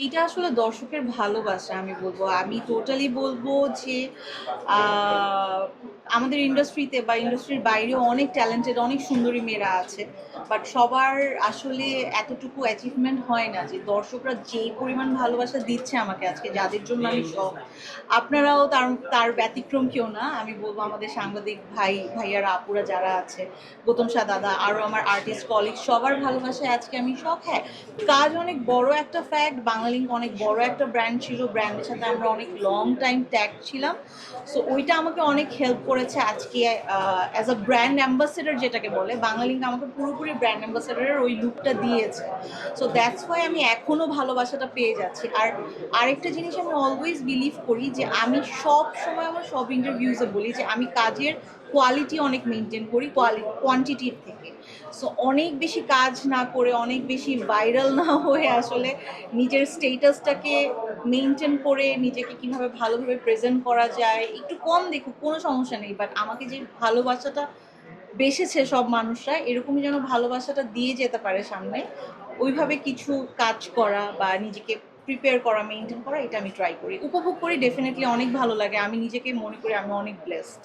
এইটা আসলে দর্শকের ভালোবাসা আমি বলব। আমি টোটালি বলব যে আমাদের ইন্ডাস্ট্রিতে বা ইন্ডাস্ট্রির বাইরেও অনেক ট্যালেন্টেড অনেক সুন্দরী মেয়েরা আছে। বাট সবার আসলে এতটুকু অ্যাচিভমেন্ট হয় না যে দর্শকরা যেই পরিমাণ ভালোবাসা দিচ্ছে আমাকে আজকে যাদের জন্য আমি সব আপনারাও তার তার ব্যতিক্রম কেউ না। আমি বলব আমাদের সাংবাদিক ভাই ভাইয়ারা আপুরা যারা আছে গৌতম শাহ দাদা আরও আমার আর্টিস্ট কলিগ সবার ভালোবাসায় আজকে আমি সব হ্যাঁ কাজ অনেক বড় একটা ফ্যাক্ট বাংলালিংক অনেক বড় একটা ব্র্যান্ড ছিল। ব্র্যান্ডের সাথে আমরা অনেক লং টাইম ট্যাগ ছিলাম। সো ওইটা আমাকে অনেক হেল্প করেছে আজকে অ্যাজ আ ব্র্যান্ড অ্যাম্বাসেডার যেটাকে বলে বাংলালিংক আমাকে পুরোপুরি ব্র্যান্ড অ্যাম্বাসেডারের ওই লুকটা দিয়েছে। সো দ্যাটস ওয়াই আমি এখনও ভালোবাসাটা পেয়ে যাচ্ছি। আর আরেকটা জিনিস আমি অলওয়েজ বিলিভ করি যে আমি সব সময় আমার সব ইন্টারভিউসে বলি যে আমি কাজের কোয়ালিটি অনেক মেনটেন করি কোয়ালিটি কোয়ান্টিটির থেকে। সো অনেক বেশি কাজ না করে, অনেক বেশি ভাইরাল না হয়ে আসলে নিজের স্টেটাসটাকে মেনটেন করে, নিজেকে কীভাবে ভালোভাবে প্রেজেন্ট করা যায়, একটু কম দেখুক, কোনো সমস্যা নেই। বাট আমাকে যে ভালোবাসাটা বেসেছে সব মানুষরা, এরকমই যেন ভালোবাসাটা দিয়ে যেতে পারে সামনে, ওইভাবে কিছু কাজ করা বা নিজেকে প্রিপেয়ার করা মেনটেন করা, এটা আমি ট্রাই করি। উপভোগ করি ডেফিনেটলি অনেক ভালো লাগে। আমি নিজেকে মনে করি, আমি অনেক ব্লেসড